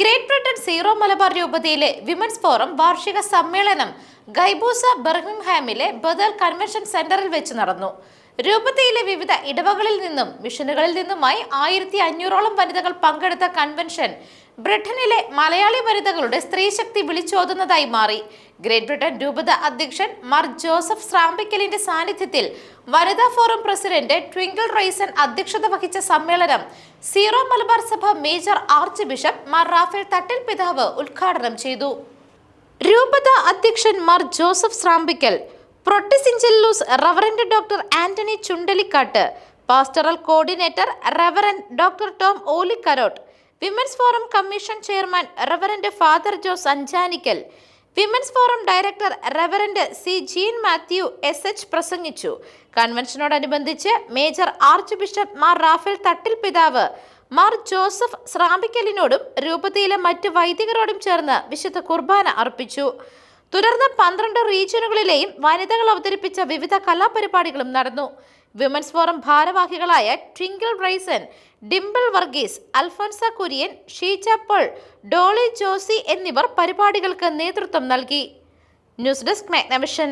Great Britain zero Malabar രൂപതയിലെ women's forum വാർഷിക സമ്മേളനം ഗൈബൂസ ബർമിംഗ്ഹാമിലെ ബദൽ കൺവെൻഷൻ സെന്ററിൽ വെച്ച് നടന്നു. രൂപതയിലെ വിവിധ ഇടവകളിൽ നിന്നും മിഷനുകളിൽ നിന്നുമായി ആയിരത്തി അഞ്ഞൂറോളം വനിതകൾ പങ്കെടുത്ത കൺവെൻഷൻ ബ്രിട്ടനിലെ മലയാളി വനിതകളുടെ സ്ത്രീശക്തി വിളിച്ചോതുന്നതായി മാറി. ഗ്രേറ്റ് ബ്രിട്ടൻ രൂപത അധ്യക്ഷൻ മാർ ജോസഫ് സ്രാമ്പിക്കലിന്റെ സാന്നിധ്യത്തിൽ വനിതാ ഫോറം പ്രസിഡന്റ് ട്വിങ്കിൾ റൈസൻ അധ്യക്ഷത വഹിച്ച സമ്മേളനം സീറോ മലബാർ സഭ major arch bishop Mar Raphael Thattil പിതാവ് ഉദ്ഘാടനം ചെയ്തു. രൂപത അധ്യക്ഷൻ Mar Joseph Srampickal protosyncellus reverend doctor Antony Chundelikkatt. Pastoral coordinator reverend doctor Tom Olikkarott. Women's forum commission chairman reverend father Jose Anchanikkal women's forum director reverend C gene Mathew S H പ്രസംഗിച്ചു. കൺവെൻഷനോടനുബന്ധിച്ച് major arch bishop Mar Raphael Thattil പിതാവ് Mar Joseph സ്രാമ്പിക്കലിനോടും രൂപതയിലെ മറ്റ് വൈദികരോടും ചേർന്ന് വിശുദ്ധ കുർബാന അർപ്പിച്ചു. തുടർന്ന് പന്ത്രണ്ട് റീജിയനുകളിലെയും വനിതകൾ അവതരിപ്പിച്ച വിവിധ കലാപരിപാടികളും നടന്നു. വിമൻസ് ഫോറം ഭാരവാഹികളായ ട്വിങ്കിൾ റൈസൻ ഡിംപിൾ വർഗീസ് അൽഫോൻസ കുര്യൻ ഷീജ പോൾ ഡോളി ജോസി എന്നിവർ പരിപാടികൾക്ക് നേതൃത്വം നൽകി. News desk Magnavision.